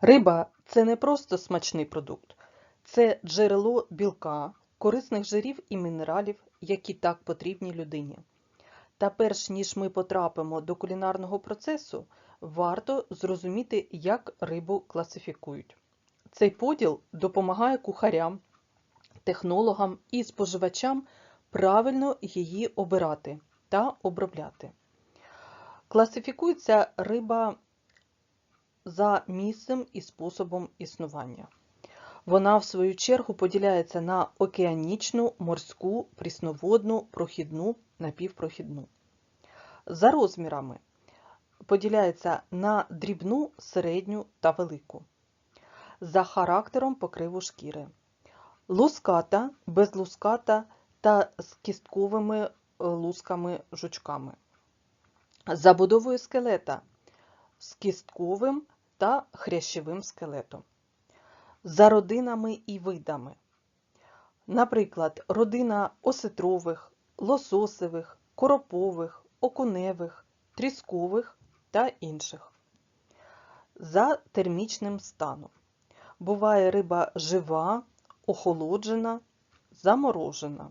Риба це не просто смачний продукт, це джерело білка, корисних жирів і мінералів, які так потрібні людині. Та перш ніж ми потрапимо до кулінарного процесу, варто зрозуміти, як рибу класифікують. Цей поділ допомагає кухарям, технологам і споживачам правильно її обирати та обробляти. Класифікується риба за місцем і способом існування. Вона, в свою чергу, поділяється на океанічну, морську, прісноводну, прохідну, напівпрохідну. За розмірами поділяється на дрібну, середню та велику. За характером покриву шкіри. Луската, безлуската та з кістковими е, лусками-жучками. За будовою скелета з кістковим та хрящевим скелетом. За родинами і видами. Наприклад, родина осетрових, лососевих, коропових, окуневих, тріскових та інших. За термічним станом. Буває риба жива, охолоджена, заморожена.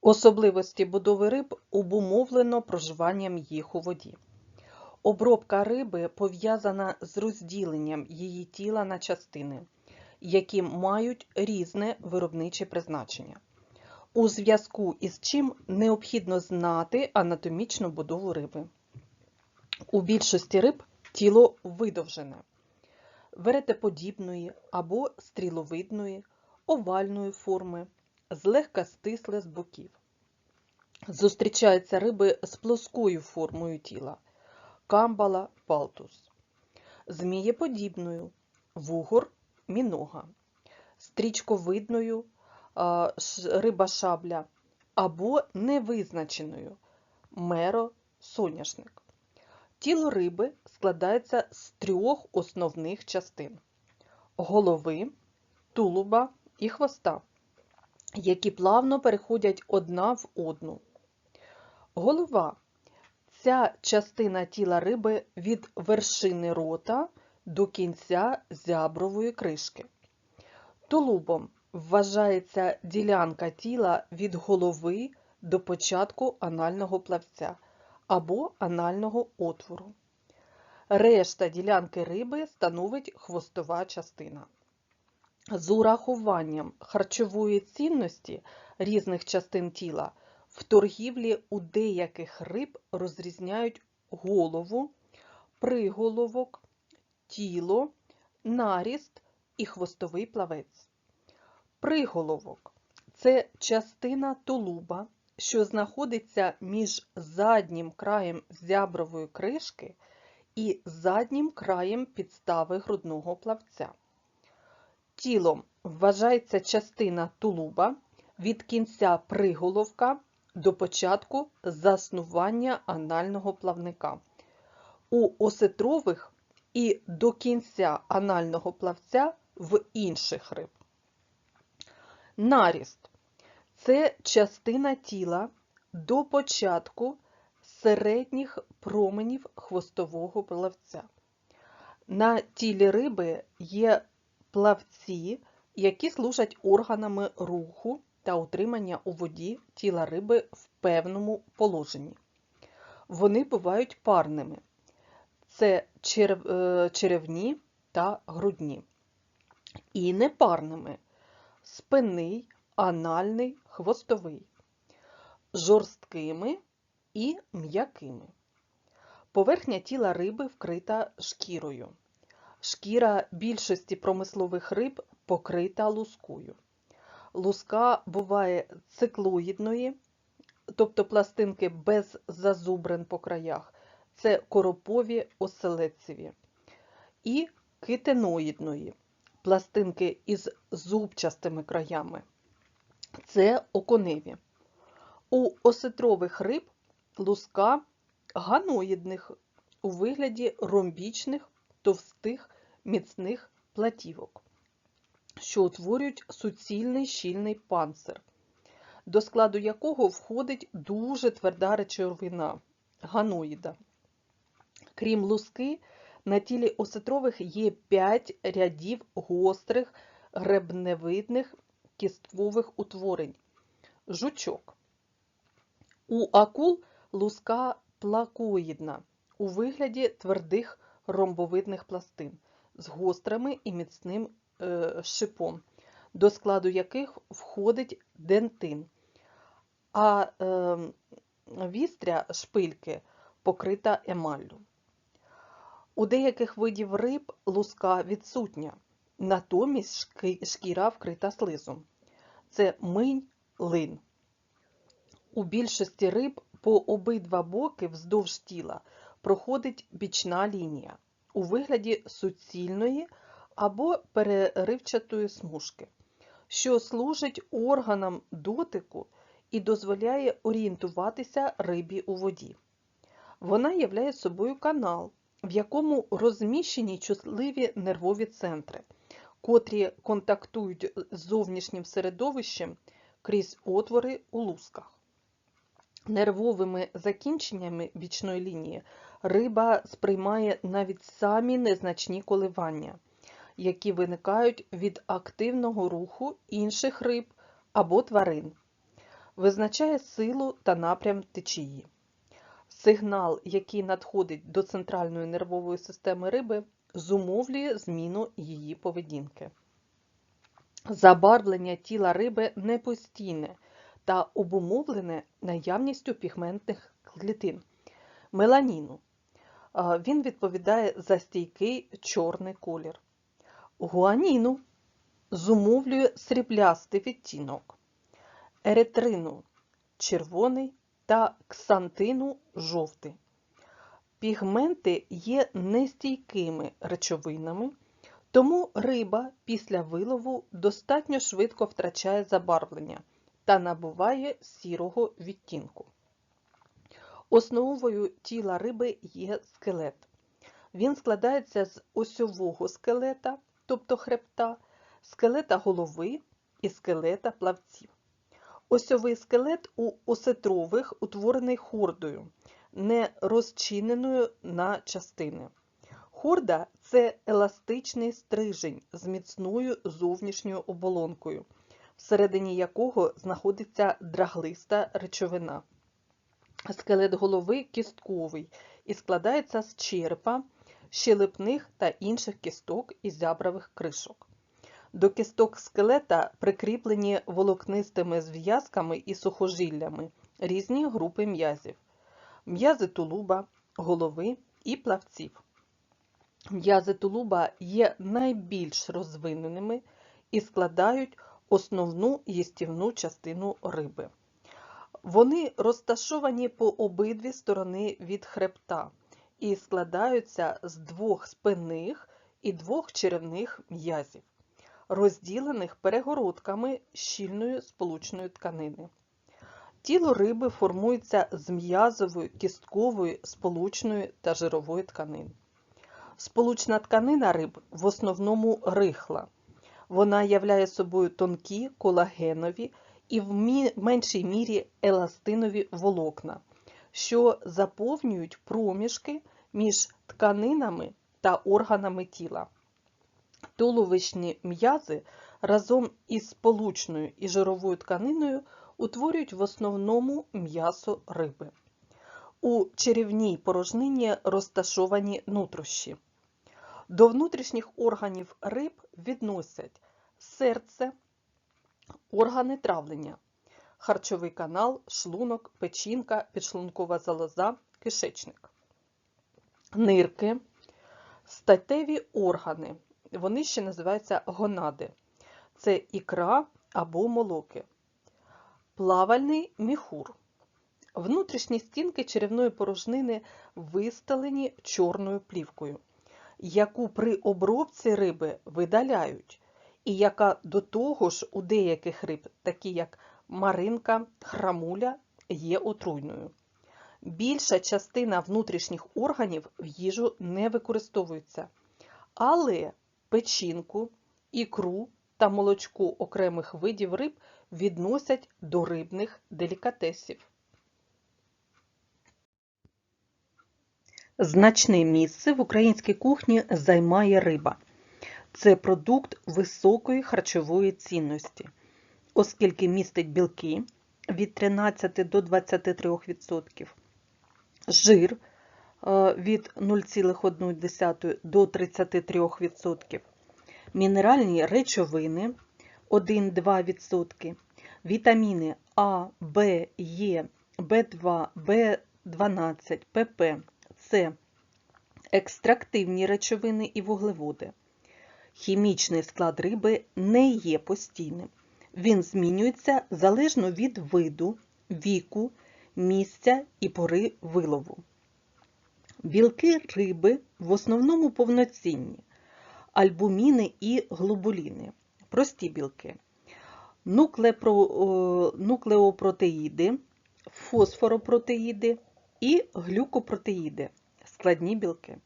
Особливості будови риб обумовлено проживанням їх у воді. Обробка риби пов'язана з розділенням її тіла на частини, які мають різне виробниче призначення. У зв'язку із чим необхідно знати анатомічну будову риби. У більшості риб тіло видовжене, веретеподібної або стріловидної, овальної форми, злегка стисле з боків. Зустрічаються риби з плоскою формою тіла камбала палтус, змієподібною, вугор мінога, стрічковидною риба шабля або невизначеною. Меро соняшник. Тіло риби складається з трьох основних частин: голови, тулуба і хвоста, які плавно переходять одна в одну. Голова Ця частина тіла риби від вершини рота до кінця зябрової кришки. Тулубом вважається ділянка тіла від голови до початку анального плавця або анального отвору. Решта ділянки риби становить хвостова частина. З урахуванням харчової цінності різних частин тіла в торгівлі у деяких риб розрізняють голову, приголовок, тіло, наріст і хвостовий плавець. Приголовок це частина тулуба, що знаходиться між заднім краєм зябрової кришки і заднім краєм підстави грудного плавця. Тілом вважається частина тулуба від кінця приголовка до початку заснування анального плавника. У осетрових і до кінця анального плавця в інших риб. Наріст це частина тіла до початку середніх променів хвостового плавця. На тілі риби є плавці, які служать органами руху та утримання у воді тіла риби в певному положенні. Вони бувають парними. Це е, черевні та грудні. І непарними спинний, анальний, хвостовий, жорсткими і м'якими. Поверхня тіла риби вкрита шкірою. Шкіра більшості промислових риб покрита лускою. Луска буває циклоїдної, тобто пластинки без зазубрин по краях, це коропові оселедцеві, і китиноїдної, пластинки із зубчастими краями, це оконеві. У осетрових риб луска ганоїдних у вигляді ромбічних, товстих, міцних платівок що утворюють суцільний щільний панцир, до складу якого входить дуже тверда речовина ганоїда. Крім луски, на тілі осетрових є 5 рядів гострих гребневидних кісткових утворень. Жучок. У акул луска плакоїдна у вигляді твердих ромбовидних пластин з гострими і міцним шипом, до складу яких входить дентин, а е, вістря шпильки покрита емаллю. У деяких видів риб луска відсутня, натомість шкіра вкрита слизом. Це минь, лин. У більшості риб по обидва боки вздовж тіла проходить бічна лінія у вигляді суцільної або переривчатої смужки, що служить органам дотику і дозволяє орієнтуватися рибі у воді. Вона являє собою канал, в якому розміщені чутливі нервові центри, котрі контактують з зовнішнім середовищем крізь отвори у лусках. Нервовими закінченнями бічної лінії риба сприймає навіть самі незначні коливання, які виникають від активного руху інших риб або тварин, визначає силу та напрям течії. Сигнал, який надходить до центральної нервової системи риби, зумовлює зміну її поведінки. Забарвлення тіла риби непостійне та обумовлене наявністю пігментних клітин меланіну. Він відповідає за стійкий чорний колір. Гуаніну зумовлює сріблястий відтінок, еритрину червоний та ксантину жовтий. Пігменти є нестійкими речовинами, тому риба після вилову достатньо швидко втрачає забарвлення та набуває сірого відтінку. Основою тіла риби є скелет. Він складається з осьового скелета, тобто хребта, скелета голови і скелета плавців. Осьовий скелет у осетрових утворений хордою, не розчиненою на частини. Хорда це еластичний стрижень з міцною зовнішньою оболонкою, всередині якого знаходиться драглиста речовина. Скелет голови кістковий і складається з черепа, щелепних та інших кісток і зябравих кришок. До кісток скелета прикріплені волокнистими зв'язками і сухожиллями різні групи м'язів, м'язи тулуба, голови і плавців. М'язи тулуба є найбільш розвиненими і складають основну їстівну частину риби. Вони розташовані по обидві сторони від хребта і складаються з двох спинних і двох черевних м'язів, розділених перегородками щільної сполучної тканини. Тіло риби формується з м'язової, кісткової, сполучної та жирової тканин. Сполучна тканина риб в основному рихла. Вона являє собою тонкі колагенові і в меншій мірі еластинові волокна, що заповнюють проміжки між тканинами та органами тіла. Туловищні м'язи разом із сполучною і жировою тканиною утворюють в основному м'ясо риби. У черевній порожнині розташовані нутрощі. До внутрішніх органів риб відносять серце, органи травлення, харчовий канал, шлунок, печінка, підшлункова залоза, кишечник, нирки, статеві органи. Вони ще називаються гонади. Це ікра або молоки, плавальний міхур. Внутрішні стінки черевної порожнини вистелені чорною плівкою, яку при обробці риби видаляють, і яка до того ж у деяких риб, такі як маринка, храмуля, є отруйною. Більша частина внутрішніх органів в їжу не використовується, але печінку, ікру та молочко окремих видів риб відносять до рибних делікатесів. Значне місце в українській кухні займає риба. Це продукт високої харчової цінності, оскільки містить білки від 13 до 23%, жир е, від 0,1 до 33%, мінеральні речовини 1-2%, вітаміни А, В, Е, В2, В12, ПП, С, екстрактивні речовини і вуглеводи. Хімічний склад риби не є постійним. Він змінюється залежно від виду, віку, місця і пори вилову. Білки риби в основному повноцінні, альбуміни і глобуліни, прості білки, нуклепро- нуклеопротеїди, фосфоропротеїди і глюкопротеїди, складні білки.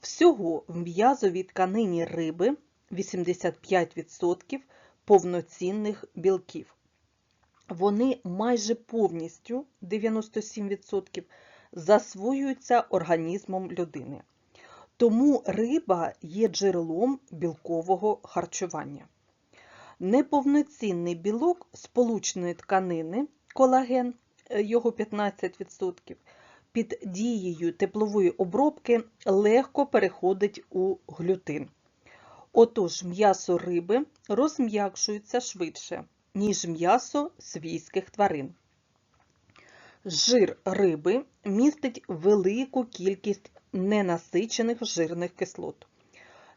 Всього в м'язовій тканині риби 85% повноцінних білків. Вони майже повністю 97% засвоюються організмом людини. Тому риба є джерелом білкового харчування. Неповноцінний білок сполучної тканини колаген, е, його 15%, під дією теплової обробки легко переходить у глютин. Отож, м'ясо риби розм'якшується швидше, ніж м'ясо свійських тварин. Жир риби містить велику кількість ненасичених жирних кислот: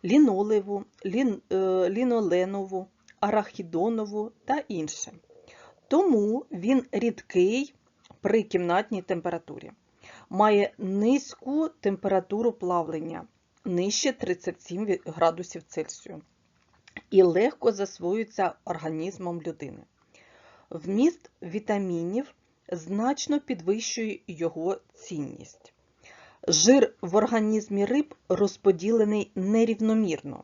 лінолеву, лін, е, ліноленову, арахідонову та інше. Тому він рідкий при кімнатній температурі. Має низьку температуру плавлення нижче 37 градусів Цельсію і легко засвоюється організмом людини. Вміст вітамінів значно підвищує його цінність. Жир в організмі риб розподілений нерівномірно.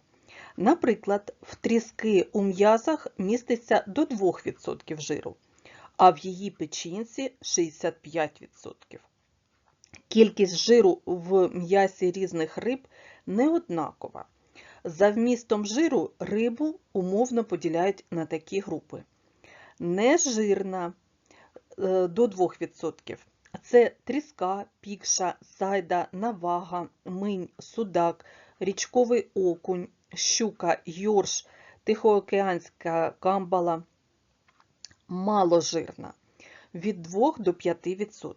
Наприклад, в тріски у м'язах міститься до 2% жиру, а в її печінці 65%. Кількість жиру в м'ясі різних риб неоднакова. За вмістом жиру рибу умовно поділяють на такі групи. Нежирна е, до 2%. Це тріска, пікша, сайда, навага, минь, судак, річковий окунь, щука, йорш, тихоокеанська камбала. Маложирна від 2 до 5%.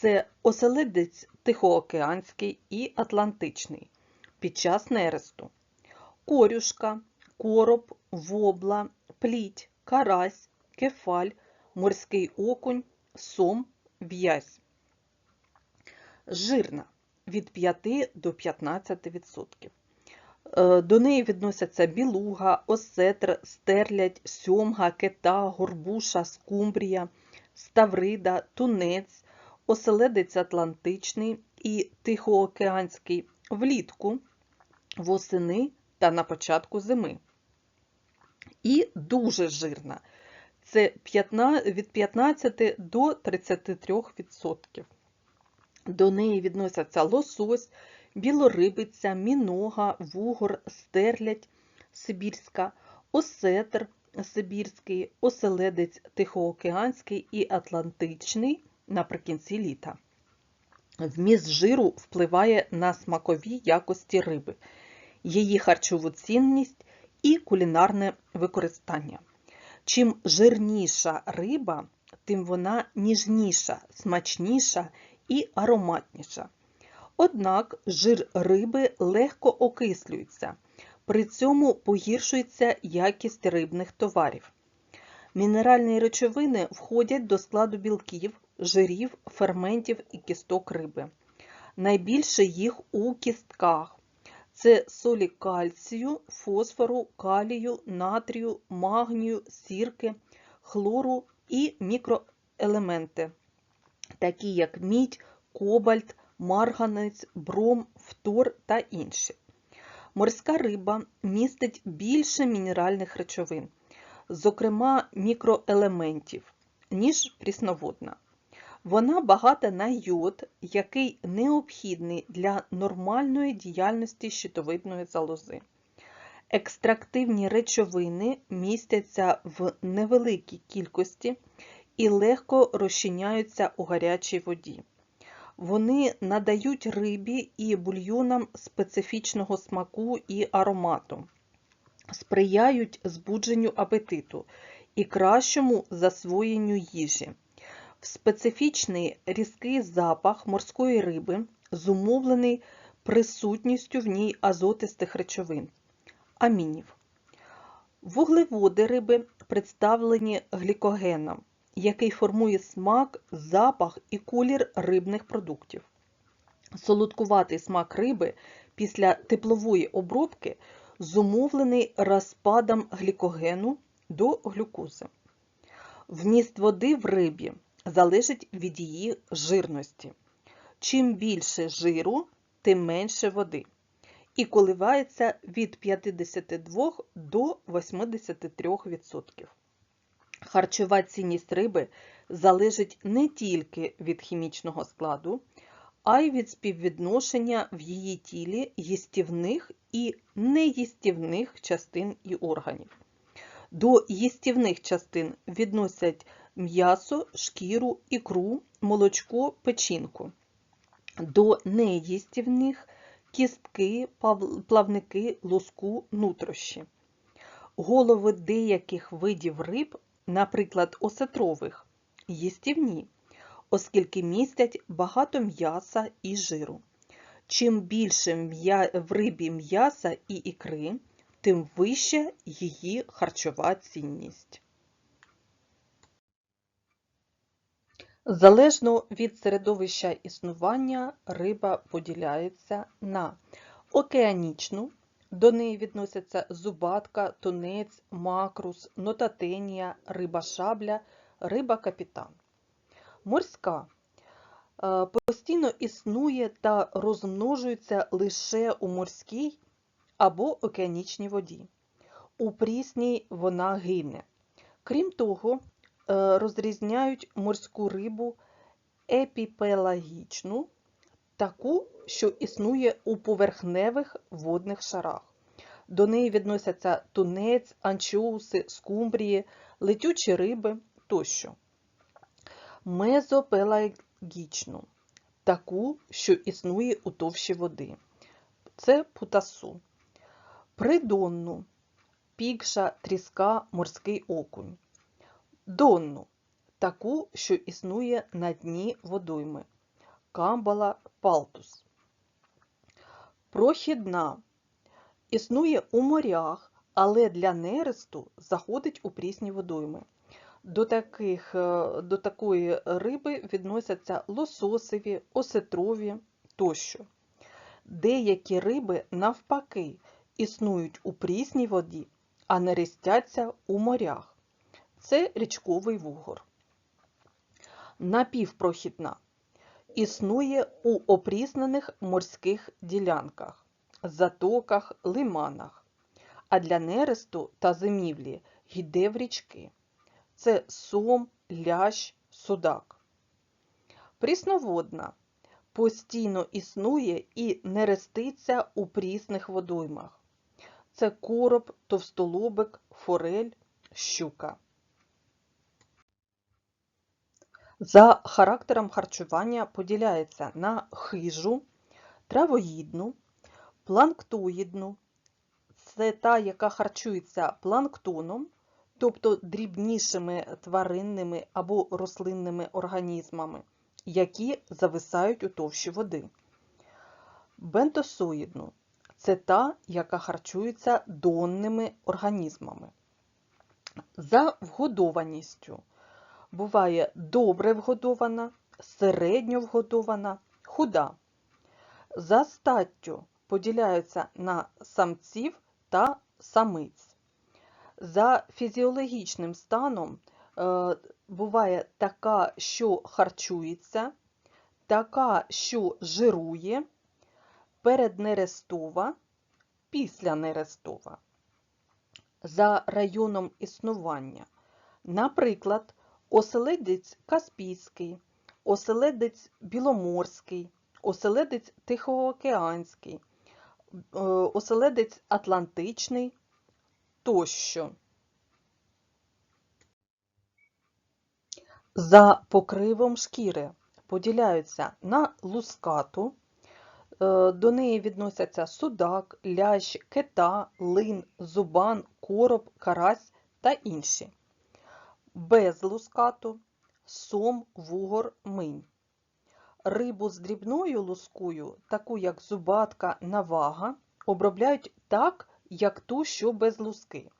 Це оселедець тихоокеанський і атлантичний під час нересту, корюшка, короб, вобла, пліть, карась, кефаль, морський окунь, сом, в'язь. Жирна від 5 до 15%. Е, До неї відносяться білуга, осетр, стерлядь, сьомга, кита, горбуша, скумбрія, ставрида, тунець, оселедець атлантичний і тихоокеанський влітку, восени та на початку зими. І дуже жирна. Це від 15 до 33%. До неї відносяться лосось, білорибиця, мінога, вугор, стерлядь сибірська, осетр сибірський, оселедець тихоокеанський і атлантичний наприкінці літа. Вміст жиру впливає на смакові якості риби, її харчову цінність і кулінарне використання. Чим жирніша риба, тим вона ніжніша, смачніша і ароматніша. Однак жир риби легко окислюється, при цьому погіршується якість рибних товарів. Мінеральні речовини входять до складу білків, жирів, ферментів і кісток риби. Найбільше їх у кістках. Це солі кальцію, фосфору, калію, натрію, магнію, сірки, хлору і мікроелементи, такі як мідь, кобальт, марганець, бром, фтор та інші. Морська риба містить більше мінеральних речовин, зокрема мікроелементів, ніж прісноводна. Вона багата на йод, який необхідний для нормальної діяльності щитовидної залози. Екстрактивні речовини містяться в невеликій кількості і легко розчиняються у гарячій воді. Вони надають рибі і бульйонам специфічного смаку і аромату, сприяють збудженню апетиту і кращому засвоєнню їжі. В специфічний різкий запах морської риби зумовлений присутністю в ній азотистих речовин амінів. Вуглеводи риби представлені глікогеном, який формує смак, запах і колір рибних продуктів. Солодкуватий смак риби після теплової обробки зумовлений розпадом глікогену до глюкози. Вміст води в рибі залежить від її жирності. Чим більше жиру, тим менше води і коливається від 52 до 83%. Харчова цінність риби залежить не тільки від хімічного складу, а й від співвідношення в її тілі їстівних і неїстівних частин і органів. До їстівних частин відносять м'ясо, шкіру, ікру, молочко, печінку. До неїстівних кістки, плавники, луску, нутрощі. Голови деяких видів риб, наприклад, осетрових, їстівні, оскільки містять багато м'яса і жиру. Чим більше в рибі м'яса і ікри, тим вища її харчова цінність. Залежно від середовища існування, риба поділяється на океанічну, до неї відносяться зубатка, тунець, макрус, нотатенія, риба шабля, риба капітан. Морська е, постійно існує та розмножується лише у морській або океанічній воді. У прісній вона гине. Крім того, розрізняють морську рибу епіпелагічну, таку, що існує у поверхневих водних шарах. До неї відносяться тунець, анчоуси, скумбрії, летючі риби тощо. Мезопелагічну, таку, що існує у товщі води. Це путасу. Придонну, пікша, тріска, морський окунь донну, таку, що існує на дні водойми, камбала палтус. Прохідна існує у морях, але для нересту заходить у прісні водойми. До таких, е, до такої риби відносяться лососеві, осетрові тощо. Деякі риби, навпаки, існують у прісній воді, а не рестяться у морях це річковий вугор. Напівпрохідна існує у опріснених морських ділянках, затоках, лиманах, а для нересту та зимівлі йде в річки. Це сом, лящ, судак. Прісноводна постійно існує і нереститься у прісних водоймах. Це короб, товстолобик, форель, щука. За характером харчування поділяється на хижу, травоїдну, планктоїдну. Це та, яка харчується планктоном, тобто дрібнішими тваринними або рослинними організмами, які зависають у товщі води. Бентосоїдну це та, яка харчується донними організмами. За вгодованістю буває добре вгодована, середньо вгодована, худа. За статтю поділяються на самців та самиць. За фізіологічним станом е, буває така, що харчується, така, що жирує, переднерестова, післянерестова. За районом існування. Наприклад, оселедець Каспійський, оселедець біломорський, оселедець тихоокеанський, е, оселедець атлантичний тощо. За покривом шкіри поділяються на лускату, е, до неї відносяться судак, лящ, кита, лин, зубан, короб, карась та інші. Без лускату сом, вугор, минь. Рибу з дрібною лускою, таку як зубатка, навага, обробляють так, як ту, що без луски,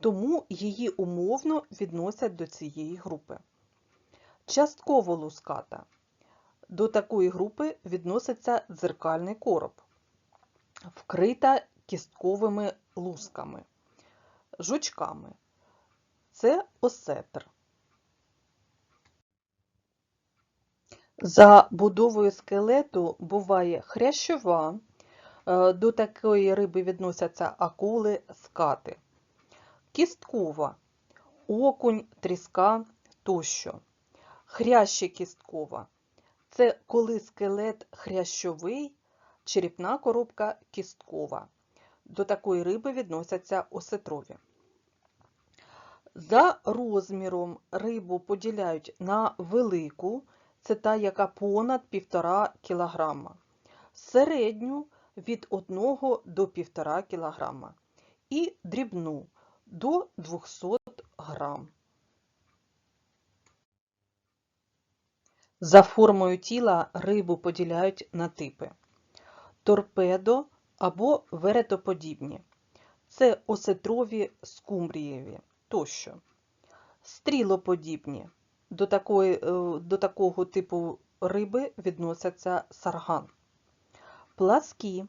тому її умовно відносять до цієї групи. Частково луската. До такої групи відноситься дзеркальний короб, вкрита кістковими лусками, жучками. Це осетр. За будовою скелету буває хрящова, е, до такої риби відносяться акули, скати, кісткова, окунь, тріска тощо. Хряще кісткова – це коли скелет хрящовий, черепна коробка кісткова. До такої риби відносяться осетрові. За розміром рибу поділяють на велику, це та, яка понад 1,5 кг, середню від 1 до 1,5 кг і дрібну до 200 г. За формою тіла рибу поділяють на типи торпедо або веретоподібні. Це осетрові скумбрієві тощо. Стрілоподібні. До, такої, е, до такого типу риби відносяться сарган. Пласкі,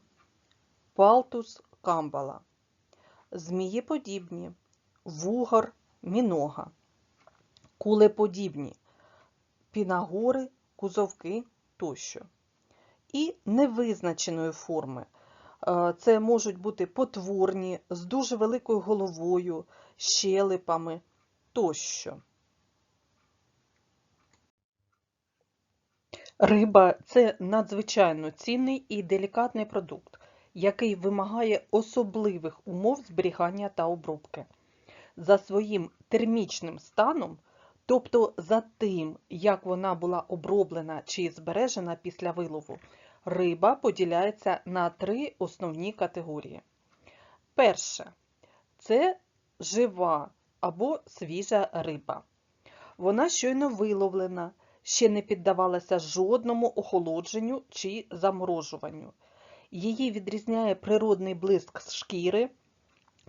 палтус камбала. Змієподібні, вугор, мінога. Кулеподібні, пінагори, кузовки тощо. І невизначеної форми. Е, Це можуть бути потворні, з дуже великою головою, щелепами тощо. Риба це надзвичайно цінний і делікатний продукт, який вимагає особливих умов зберігання та обробки. За своїм термічним станом, тобто за тим, як вона була оброблена чи збережена після вилову, риба поділяється на три основні категорії. Перше це жива або свіжа риба. Вона щойно виловлена, ще не піддавалася жодному охолодженню чи заморожуванню. Її відрізняє природний блиск з шкіри,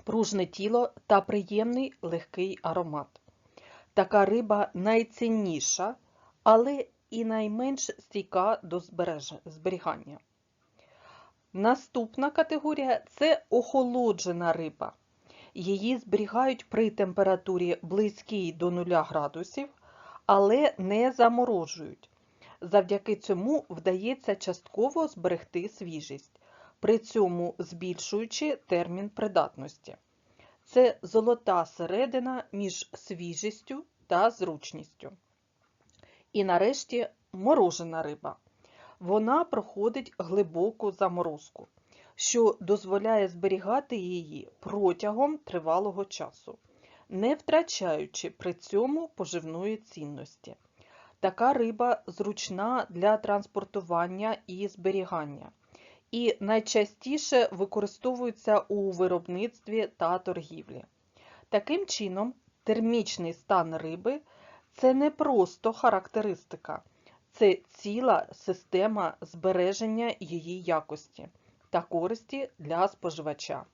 пружне тіло та приємний легкий аромат. Така риба найцінніша, але і найменш стійка до зберігання. Наступна категорія це охолоджена риба. Її зберігають при температурі близькій до 0 градусів, але не заморожують. Завдяки цьому вдається частково зберегти свіжість, при цьому збільшуючи термін придатності. Це золота середина між свіжістю та зручністю. І нарешті морожена риба. Вона проходить глибоку заморозку, що дозволяє зберігати її протягом тривалого часу, не втрачаючи при цьому поживної цінності. Така риба зручна для транспортування і зберігання, і найчастіше використовується у виробництві та торгівлі. Таким чином, термічний стан риби це не просто характеристика, це ціла система збереження її якості та користі для споживача.